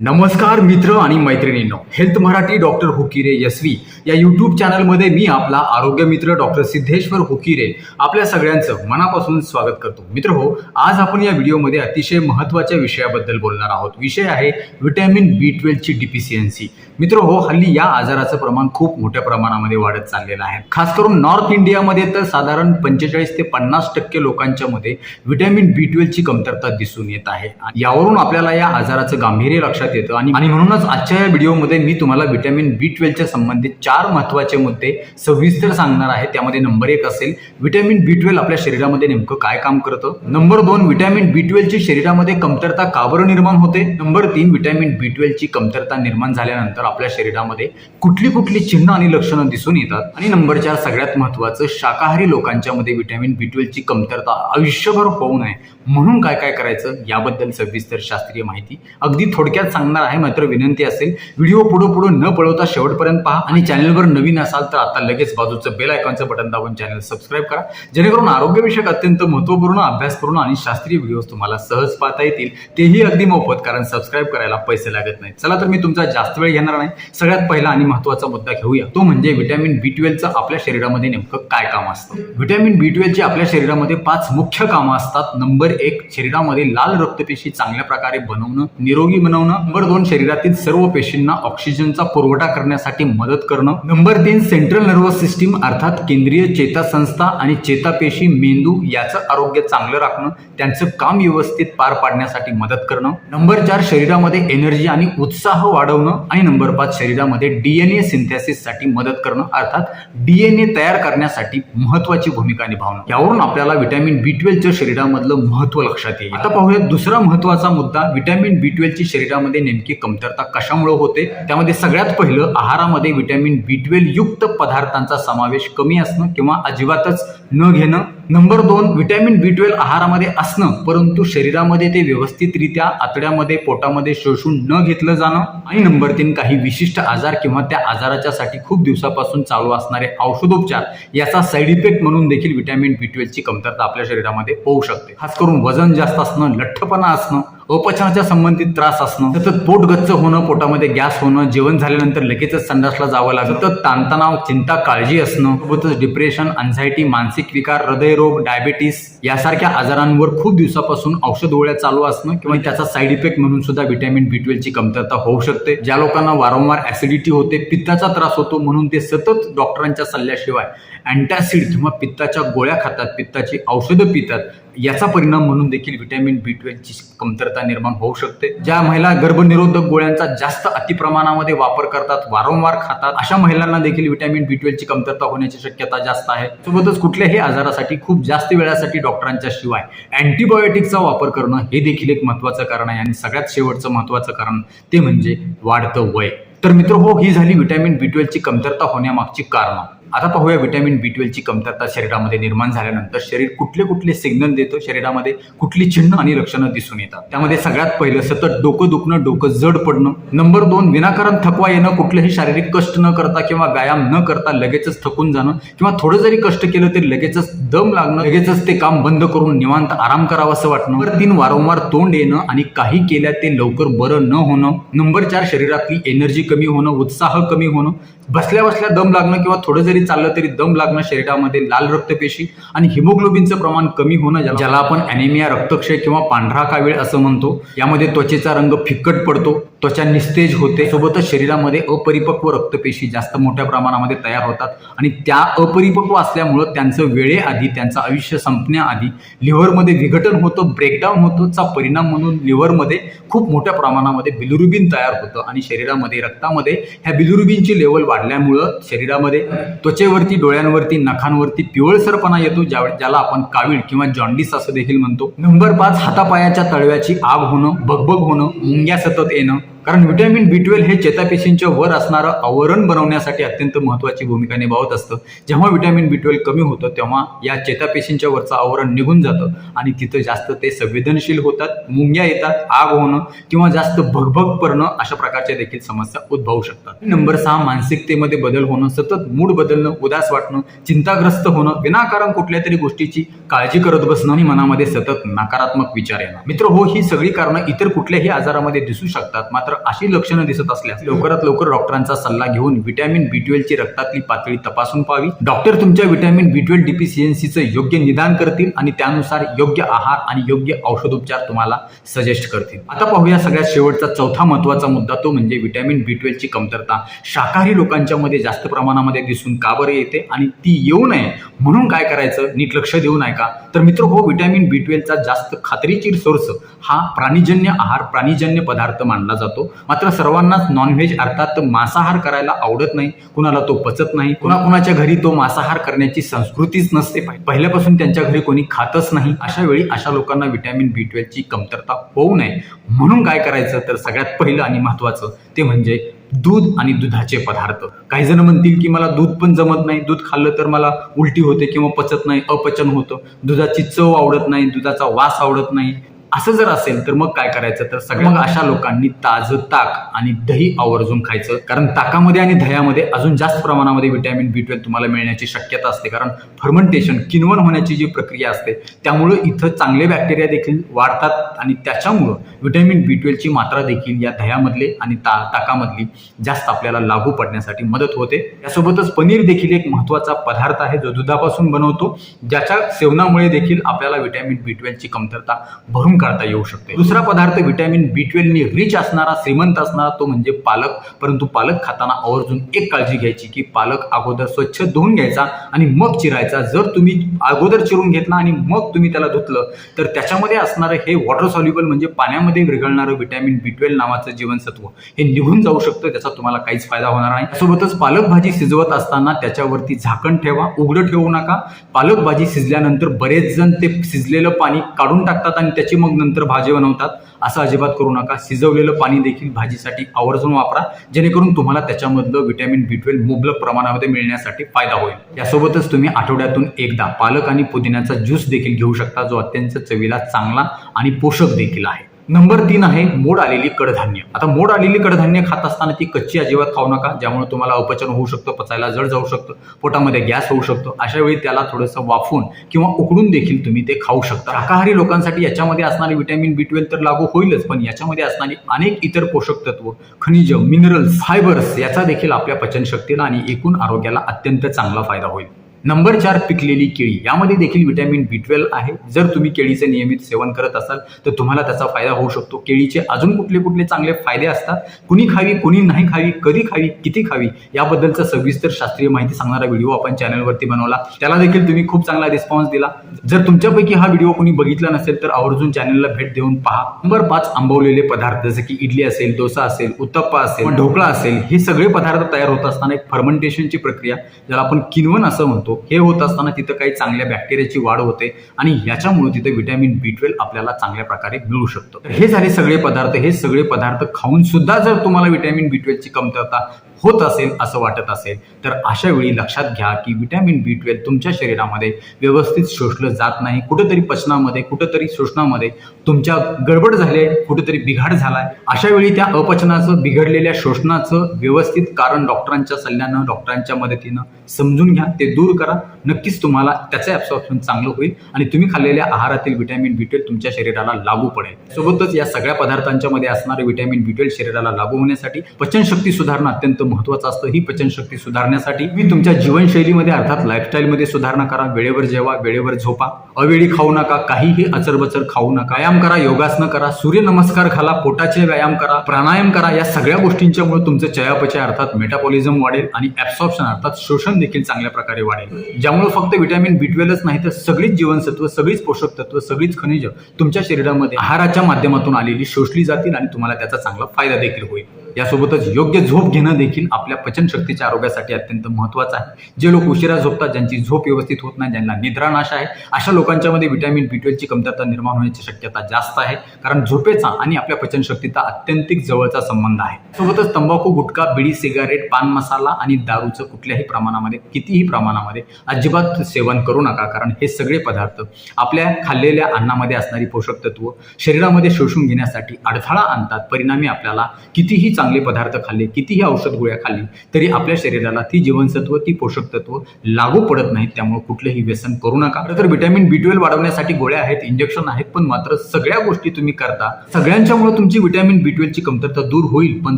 नमस्कार मित्र आणि मैत्रिणींनो हेल्थ मराठी डॉक्टर हुकिरे यशवी या यूट्यूब चॅनलमध्ये मी आपला आरोग्य मित्र डॉक्टर सिद्धेश्वर हुकिरे आपल्या सगळ्यांचं मनापासून स्वागत करतो. मित्र हो आज आपण या व्हिडिओमध्ये अतिशय महत्त्वाच्या विषयाबद्दल बोलणार आहोत. विषय आहे व्हिटॅमिन बी ट्वेल्वची डिफिशियन्सी. मित्र हो हल्ली या आजाराचं प्रमाण खूप मोठ्या प्रमाणामध्ये वाढत चाललेलं आहे. खास करून नॉर्थ इंडियामध्ये तर साधारण पंचेचाळीस ते पन्नास टक्के लोकांच्या मध्ये व्हिटॅमिन बी ट्वेल्वची कमतरता दिसून येत आहे. आणि यावरून आपल्याला या आजाराचं गांभीर्य लक्षात येतं. आणि आणि म्हणूनच आजच्या या व्हिडिओमध्ये मी तुम्हाला व्हिटॅमिन बी ट्वेल्वच्या संबंधित चार महत्त्वाचे मुद्दे सविस्तर सांगणार आहे. त्यामध्ये नंबर एक असेल व्हिटॅमिन बी ट्वेल्व आपल्या शरीरामध्ये नेमकं काय काम करतं? नंबर दोन व्हिटॅमिन बी ट्वेल्वची शरीरामध्ये कमतरता का बरं निर्माण होते? नंबर तीन व्हिटॅमिन बी ट्वेल्वची कमतरता निर्माण झाल्यानंतर आपल्या शरीरामध्ये कुठली कुठली चिन्ह आणि लक्षणं दिसून येतात? आणि नंबर चार सगळ्यात महत्त्वाचं शाकाहारी लोकांच्या मध्ये व्हिटॅमिन बी ट्वेल्वची कमतरता आयुष्यभर होऊ नये. म्हणून काय काय करायचं? याबद्दल सविस्तर शास्त्रीय माहिती अगदी थोडक्यात सांगणार आहे मात्र विनंती असेल व्हिडिओ पुढं पुढे न पळवता शेवटपर्यंत पहा. आणि चॅनलवर नवीन असाल तर आता लगेच बाजूचं बेल आयकॉनचं बटन दाबून चॅनल सबस्क्राईब करा. जेणेकरून आरोग्यविषयक अत्यंत महत्त्वपूर्ण अभ्यासपूर्ण आणि शास्त्रीय व्हिडिओज तुम्हाला सहज पाहता येतील. तेही अगदी मोफत कारण सबस्क्राईब करायला पैसे लागत नाहीत. चला तर मी तुमचा जास्त वेळ घेणार नाही. सगळ्यात पहिला आणि महत्त्वाचा मुद्दा घेऊया. तो म्हणजे व्हिटॅमिन बी ट्वेल्वचं आपल्या शरीरामध्ये नेमकं काय काम असतं? व्हिटॅमिन बी ट्वेल्वची आपल्या शरीरामध्ये पाच मुख्य कामं असतात. नंबर एक शरीरामध्ये लाल रक्तपेशी चांगल्या प्रकारे बनवणं निरोगी बनवणं. नंबर दोन शरीरातील सर्व पेशींना ऑक्सिजनचा पुरवठा करण्यासाठी मदत करणं. नंबर तीन सेंट्रल नर्वस सिस्टीम अर्थात केंद्रीय चेतासंस्था आणि चेतापेशी मेंदू याचं आरोग्य चांगलं राखणं त्यांचं काम व्यवस्थित पार पाडण्यासाठी मदत करणं. नंबर चार शरीरामध्ये एनर्जी आणि उत्साह वाढवणं आणि नंबर पाच शरीरामध्ये डीएनए सिंथेसिससाठी मदत करणं अर्थात डीएनए तयार करण्यासाठी महत्वाची भूमिका निभावणं. यावरून आपल्याला विटॅमिन बी ट्वेल्वच्या शरीरामधलं महत्त्व लक्षात येईल. आता पाहूया दुसरा महत्त्वाचा मुद्दा विटॅमिन बी ट्वेल्वची शरीरामध्ये नेमकी कमतरता कशामुळे होते? त्यामध्ये सगळ्यात पहिलं आहारामध्ये व्हिटॅमिन बी ट्वेल्व युक्त पदार्थांचा समावेश कमी असणं किंवा अजिबातच न घेणं. नंबर दोन व्हिटॅमिन बी ट्वेल्व आहारामध्ये असणं परंतु शरीरामध्ये ते व्यवस्थितरित्या आतड्यामध्ये पोटामध्ये शोषून न घेतलं जाणं. आणि नंबर तीन काही विशिष्ट आजार किंवा त्या आजाराच्या साठी खूप दिवसापासून चालू असणारे औषधोपचार याचा साईड इफेक्ट म्हणून देखील व्हिटॅमिन बी ट्वेल्वची कमतरता आपल्या शरीरामध्ये होऊ शकते. खास करून वजन जास्त असणं लठ्ठपणा असणं अपचनाच्या संबंधित त्रास असणं सतत पोट गच्च होणं पोटामध्ये गॅस होणं जेवण झाल्यानंतर लगेचच संडासला जावं लागतं सतत ताणतणाव चिंता काळजी असणं सोबतच डिप्रेशन अन्झायटी मानसिक विकार हृदयरोग डायबेटीस यासारख्या आजारांवर खूप दिवसापासून औषध गोळ्या चालू असणं किंवा त्याचा साईड इफेक्ट म्हणून सुद्धा विटॅमिन बी ट्वेल्वची कमतरता होऊ शकते. ज्या लोकांना वारंवार ऍसिडिटी होते पित्ताचा त्रास होतो म्हणून ते सतत डॉक्टरांच्या सल्ल्याशिवाय अँटॅसिड किंवा पित्ताच्या गोळ्या खातात पित्ताची औषधं पितात. याचा परिणाम म्हणून देखील व्हिटॅमिन बी ट्वेल्वची कमतरता निर्माण होऊ शकते. ज्या महिला गर्भनिरोधक गोळ्यांचा जास्त अतिप्रमाणामध्ये वापर करतात वारंवार खातात अशा महिलांना देखील व्हिटॅमिन बी ट्वेल्वची कमतरता होण्याची शक्यता जास्त आहे. सोबतच कुठल्याही आजारासाठी खूप जास्त वेळासाठी डॉक्टरांच्या शिवाय अँटीबायोटिकचा वापर करणं हे देखील एक महत्वाचं कारण आहे. आणि सगळ्यात शेवटचं महत्वाचं कारण ते म्हणजे वाढतं वय. तर मित्र हो ही झाली व्हिटॅमिन बी ट्वेल्वची कमतरता होण्यामागची कारणं. आता पाहूया व्हिटॅमिन बी ट्वेल्वची कमतरता शरीरामध्ये निर्माण झाल्यानंतर शरीर कुठले कुठले सिग्नल देतं? शरीरामध्ये कुठली चिन्ह आणि लक्षणं दिसून येतात? त्यामध्ये सगळ्यात पहिलं सतत डोकं दुखणं डोकं जड पडणं. नंबर दोन विनाकारण थकवा येणं कुठलेही शारीरिक कष्ट न करता किंवा व्यायाम न करता लगेचच थकून जाणं किंवा थोडं जरी कष्ट केलं तरी लगेचच दम लागणं लगेचच ते काम बंद करून निवांत आराम करावा असं वाटणं. नंबर तीन वारंवार तोंड येणं आणि काही केल्या ते लवकर बरं न होणं. नंबर चार शरीरातली एनर्जी कमी होणं उत्साह कमी होणं. बसल्या बसल्या दम लागणं किंवा थोडं जरी चाललं तरी दम लागणं शरीरामध्ये लाल रक्तपेशी आणि हिमोग्लोबिनचं प्रमाण कमी होणं ज्याला- ज्याला आपण अॅनेमिया रक्तक्षय किंवा पांढरा कावीळ असं म्हणतो यामध्ये त्वचेचा रंग फिक्कट पडतो. त्वचा निस्तेज होते. सोबतच शरीरामध्ये अपरिपक्व रक्तपेशी जास्त मोठ्या प्रमाणामध्ये तयार होतात आणि त्या अपरिपक्व असल्यामुळं त्यांचं वेळेआधी त्यांचं आयुष्य संपण्याआधी लिव्हरमध्ये विघटन होतं ब्रेकडाऊन होतोचा परिणाम म्हणून लिव्हरमध्ये खूप मोठ्या प्रमाणामध्ये बिलुरुबिन तयार होतं आणि शरीरामध्ये रक्तामध्ये ह्या बिलुरुबिनची लेवल वाढल्यामुळं शरीरामध्ये त्वचेवरती डोळ्यांवरती नखांवरती पिवळसरपणा येतो ज्या ज्याला आपण कावीळ किंवा जॉन्डिस असं देखील म्हणतो. नंबर पाच हातापायाच्या तळव्याची आग होणं भगभग होणं मुंग्या सतत येणं कारण विटॅमिन बी ट्वेल्व हे चेतापेशींच्या वर असणारं आवरण बनवण्यासाठी अत्यंत महत्वाची भूमिका निभावत असतं. जेव्हा व्हिटॅमिन बी ट्वेल्व कमी होतं तेव्हा या चेतापेशींच्या वरचं आवरण निघून जातं आणि तिथं जास्त ते संवेदनशील होतात मुंग्या येतात आग होणं किंवा जास्त भगभग पडणं अशा प्रकारच्या देखील समस्या उद्भवू शकतात. नंबर सहा मानसिकतेमध्ये बदल होणं सतत मूड बदलणं उदास वाटणं चिंताग्रस्त होणं विनाकारण कुठल्या तरी गोष्टीची काळजी करत बसणं आणि मनामध्ये सतत नकारात्मक विचार येणं. मित्र हो ही सगळी कारणं इतर कुठल्याही आजारामध्ये दिसू शकतात मात्र अशी लक्षणं दिसत असल्यास लवकरात लवकर डॉक्टरांचा सल्ला घेऊन व्हिटॅमिन बी ची रक्तातली पातळी तपासून पाहावी. डॉक्टर तुमच्या व्हिटॅमिन बी ट्वेल्व डिफिशियन्सीचं योग्य निदान करतील आणि त्यानुसार योग्य आहार आणि योग्य औषधोपचार तुम्हाला सजेस्ट करतील. आता पाहूया सगळ्यात शेवटचा चौथा महत्त्वाचा मुद्दा तो म्हणजे व्हिटॅमिन बी ची कमतरता. शाकाहारी लोकांच्या मध्ये जास्त प्रमाणामध्ये दिसून का बरं येते आणि ती येऊ नये? म्हणून काय करायचं? नीट लक्ष देऊ नये का? तर मित्र हो व्हिटॅमिन बी ट्वेल्वचा जास्त खात्रीची सोर्स हा प्राणीजन्य आहार प्राणीजन्य पदार्थ मानला जातो. मात्र सर्वांनाच नॉनव्हेज अर्थात मांसाहार करायला आवडत नाही. कुणाला तो पचत नाही. कुणा कुणाच्या घरी तो मांसाहार करण्याची संस्कृतीच नसते पहिल्यापासून त्यांच्या घरी कोणी खातच नाही. अशा वेळी अशा लोकांना व्हिटॅमिन बी ची कमतरता होऊ नये. म्हणून काय करायचं? तर सगळ्यात पहिलं आणि महत्वाचं ते म्हणजे दूध आणि दुधाचे पदार्थ. काही जण म्हणतील की मला दूध पण जमत नाही. दूध खाल्लं तर मला उलटी होते किंवा पचत नाही अपचन होतं. दुधाची चव आवडत नाही. दुधाचा वास आवडत नाही. असं जर असेल तर मग काय करायचं? तर सगळ्या अशा लोकांनी ताजं ताक आणि दही आवर्जून खायचं. कारण ताकामध्ये आणि दह्यामध्ये अजून जास्त प्रमाणामध्ये व्हिटॅमिन बी ट्वेल्व तुम्हाला मिळण्याची शक्यता असते. कारण फर्मेंटेशन किनवन होण्याची जी प्रक्रिया असते त्यामुळं इथं चांगले बॅक्टेरिया देखील वाढतात आणि त्याच्यामुळं व्हिटॅमिन बी ट्वेल्वची मात्रा देखील या दह्यामधले आणि ता ताकामधली जास्त आपल्याला लागू पडण्यासाठी मदत होते. यासोबतच पनीर देखील एक महत्त्वाचा पदार्थ आहे. जो दुधापासून बनवतो ज्याच्या सेवनामुळे देखील आपल्याला व्हिटॅमिन बी ट्वेल्वची कमतरता भरून काढता येऊ शकते. दुसरा पदार्थ व्हिटॅमिन बी ट्वेल्वनी रिच असणारा श्रीमंत असणारा तो म्हणजे पालक. परंतु पालक खाताना आवर्जून एक काळजी घ्यायची की पालक अगोदर स्वच्छ धुवून घ्यायचा आणि मग चिरायचा. जर तुम्ही अगोदर चिरून घेतला आणि मग तुम्ही त्याला धुतलं तर त्याच्यामध्ये असणारं हे वॉटर सॉल्युबल म्हणजे पाण्यामध्ये विरघळणारं व्हिटॅमिन बी ट्वेल्व नावाचं जीवनसत्व हे निघून जाऊ शकतं. त्याचा तुम्हाला काहीच फायदा होणार नाही. सोबतच पालक भाजी शिजवत असताना त्याच्यावरती झाकण ठेवा. उघडं ठेवू नका. पालक भाजी शिजल्यानंतर बरेच जण ते शिजलेलं पाणी काढून टाकतात आणि त्याची मग नंतर भाजी बनवतात. असं अजिबात करू नका. शिजवलेलं पाणी देखील भाजीसाठी आवर्जून वापरा. जेणेकरून तुम्हाला त्याच्यामधलं व्हिटॅमिन बी ट्वेल्व मुबलक प्रमाणामध्ये मिळण्यासाठी फायदा होईल. यासोबतच तुम्ही आठवड्यातून एकदा पालक आणि पुदिन्याचा ज्यूस देखील घेऊ शकता जो अत्यंत चवीला चांगला आणि पोषक देखील आहे. नंबर तीन आहे मोड आलेली कडधान्य. आता मोड आलेली कडधान्य खात असताना ती कच्ची अजिबात खाऊ नका ज्यामुळे तुम्हाला अपचन होऊ शकतं पचायला जड जाऊ शकतं पोटामध्ये गॅस होऊ शकतो. अशा वेळी त्याला थोडंसं वाफून किंवा उकडून देखील तुम्ही ते खाऊ शकता. शाकाहारी लोकांसाठी याच्यामध्ये असणारे व्हिटॅमिन बी ट्वेल्व तर लागू होईलच पण याच्यामध्ये असणारी अनेक इतर पोषक तत्व खनिज मिनरल्स फायबर्स याचा देखील आपल्या पचनशक्तीला आणि एकूण आरोग्याला अत्यंत चांगला फायदा होईल. नंबर चार पिकलेली केळी. यामध्ये देखील व्हिटॅमिन बी ट्वेल्व आहे. जर तुम्ही केळीचे नियमित सेवन करत असाल तर तुम्हाला त्याचा फायदा होऊ शकतो. केळीचे अजून कुठले कुठले चांगले फायदे असतात? कुणी खावी कुणी नाही खावी कधी खावी किती खावी याबद्दलचा सविस्तर शास्त्रीय माहिती सांगणारा व्हिडिओ आपण चॅनलवरती बनवला. त्याला देखील तुम्ही खूप चांगला रिस्पॉन्स दिला. जर तुमच्यापैकी हा व्हिडिओ कोणी बघितला नसेल तर आवर्जून चॅनलला भेट देऊन पहा. नंबर पाच आंबवलेले पदार्थ जसे की इडली असेल डोसा असेल उत्तप्पा असेल ढोकळा असेल हे सगळे पदार्थ तयार होत असताना एक फर्मेंटेशनची प्रक्रिया ज्याला आपण किनवन असं म्हणतो. हे होत असताना तिथं काही चांगल्या बॅक्टेरियाची वाढ होते आणि याच्यामुळे तिथे व्हिटॅमिन बी ट्वेल्व आपल्याला चांगल्या प्रकारे मिळू शकतं. हे झाले सगळे पदार्थ. हे सगळे पदार्थ खाऊन सुद्धा जर तुम्हाला व्हिटॅमिन बी ट्वेल्वची कमतरता होत असेल असं वाटत असेल तर अशा वेळी लक्षात घ्या की व्हिटॅमिन बी ट्वेल्व तुमच्या शरीरामध्ये व्यवस्थित शोषलं जात नाही. कुठंतरी पचनामध्ये कुठंतरी शोषणामध्ये तुमच्या गडबड झाले कुठेतरी बिघाड झालाय. अशा वेळी त्या अपचनाचं बिघडलेल्या शोषणाचं व्यवस्थित कारण डॉक्टरांच्या सल्ल्यानं डॉक्टरांच्या मदतीनं समजून घ्या ते दूर करा. नक्कीच तुम्हाला त्याचं ॲब्सॉर्प्शन चांगलं होईल आणि तुम्ही खाल्लेल्या आहारातील व्हिटॅमिन बी ट्वेल्व तुमच्या शरीराला लागू पडेल. सोबतच या सगळ्या पदार्थांच्या मध्ये असणारे व्हिटॅमिन बी ट्वेल्व शरीराला लागू होण्यासाठी पचनशक्ती सुधारणं अत्यंत महत्त्वाचं असतं ही पचनशक्ती सुधारण्यासाठी. मी तुमच्या जीवनशैलीमध्ये अर्थात लाईफस्टाईलमध्ये सुधारणा करा. वेळेवर जेवा वेळेवर झोपा. अवेळी खाऊ नका काहीही अचरबचर खाऊ नका. व्यायाम करा योगासनं करा सूर्यनमस्कार घाला पोटाचे व्यायाम करा प्राणायाम करा. या सगळ्या गोष्टींच्यामुळे तुमचं चयापचय अर्थात मेटाबॉलिझम वाढेल आणि ॲब्सॉर्प्शन अर्थात शोषण देखील चांगल्या प्रकारे वाढेल. ज्यामुळे फक्त व्हिटॅमिन बी ट्वेल्वच नाही तर सगळीच जीवनसत्व सगळीच पोषक तत्व सगळीच खनिज तुमच्या शरीरामध्ये आहाराच्या माध्यमातून आलेली शोषली जातील आणि तुम्हाला त्याचा चांगला फायदा देखील होईल. यासोबतच योग्य झोप घेणं देखील आपल्या पचनशक्तीच्या आरोग्यासाठी अत्यंत महत्त्वाचं आहे. जे लोक उशिरा झोपतात ज्यांची झोप व्यवस्थित होत नाही ज्यांना निद्रानाश आहे अशा लोकांच्यामध्ये व्हिटॅमिन बी ट्वेल्वची कमतरता निर्माण होण्याची शक्यता जास्त आहे. कारण झोपेचा आणि आपल्या पचनशक्तीचा अत्यंतिक जवळचा संबंध आहे. सोबतच तंबाखू गुटखा बिडी सिगारेट पान मसाला आणि दारूचं कुठल्याही प्रमाणामध्ये कितीही प्रमाणामध्ये अजिबात सेवन करू नका. कारण हे सगळे पदार्थ आपल्या खाल्लेल्या अन्नामध्ये असणारी पोषक तत्व शरीरामध्ये शोषून घेण्यासाठी अडथळा आणतात. परिणामी आपल्याला कितीही चांगलं चांगले पदार्थ खाल्ले कितीही औषध गोळ्या खाल्ली तरी आपल्या शरीराला ती जीवनसत्व ती पोषक तत्व लागू पडत नाहीत. त्यामुळे कुठलेही व्यसन करू नका. खरं तर विटॅमिन बी ट्वेल्व वाढवण्यासाठी गोळ्या आहेत इंजेक्शन आहेत पण मात्र सगळ्या गोष्टी तुम्ही करता. सगळ्यांच्यामुळे तुमची व्हिटॅमिन बी ट्वेल्वची कमतरता दूर होईल पण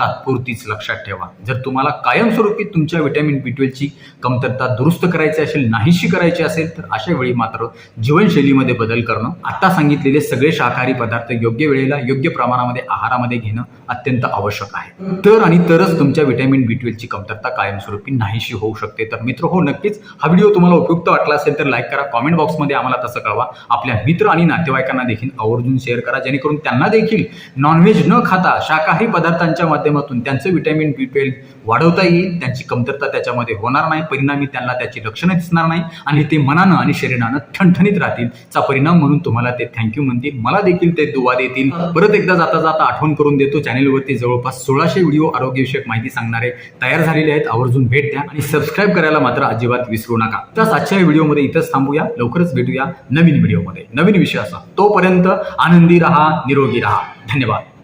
तात्पुरतीच लक्षात ठेवा. जर तुम्हाला कायमस्वरूपी तुमच्या व्हिटॅमिन बी ट्वेल्वची कमतरता दुरुस्त करायची असेल नाहीशी करायची असेल तर अशा वेळी मात्र जीवनशैलीमध्ये बदल करणं आता सांगितलेले सगळे शाकाहारी पदार्थ योग्य वेळेला योग्य प्रमाणामध्ये आहारामध्ये घेणं अत्यंत आवश्यक आहे. तर आणि तरच तुमच्या व्हिटॅमिन बी ट्वेल्वची कमतरता कायमस्वरूपी नाहीशी होऊ शकते. तर मित्र हो नक्कीच हा व्हिडिओ तुम्हाला उपयुक्त वाटला असेल तर लाईक करा कॉमेंट बॉक्समध्ये आम्हाला तसं कळवा. आपल्या मित्र आणि नातेवाईकांना देखील आवर्जून शेअर करा जेणेकरून त्यांना देखील नॉनव्हेज न खाता शाकाहारी पदार्थांच्या माध्यमातून त्यांचं विटॅमिन बी ट्वेल्व वाढवता येईल. त्यांची कमतरता त्याच्यामध्ये होणार नाही परिणामी त्यांना त्याची लक्षणं दिसणार नाही आणि ते मनानं आणि शरीरानं ठणठणीत राहतील. चा परिणाम म्हणून तुम्हाला ते थँक्यू म्हणतील. मला देखील ते दुवा देतील. परत एकदा जाता जाता आठवण करून देतो. चॅनेलवरती जवळपास सोळाशे व्हिडिओ आरोग्यविषयक माहिती सांगणारे तयार झालेले आहेत. आवर्जून भेट द्या आणि सबस्क्राईब करायला मात्र अजिबात विसरू नका. तर आजच्या व्हिडिओमध्ये इथंच थांबूया. लवकरच भेटूया नवीन व्हिडिओमध्ये. नवीन विषयाचा तोपर्यंत आनंदी राहा निरोगी राहा. धन्यवाद.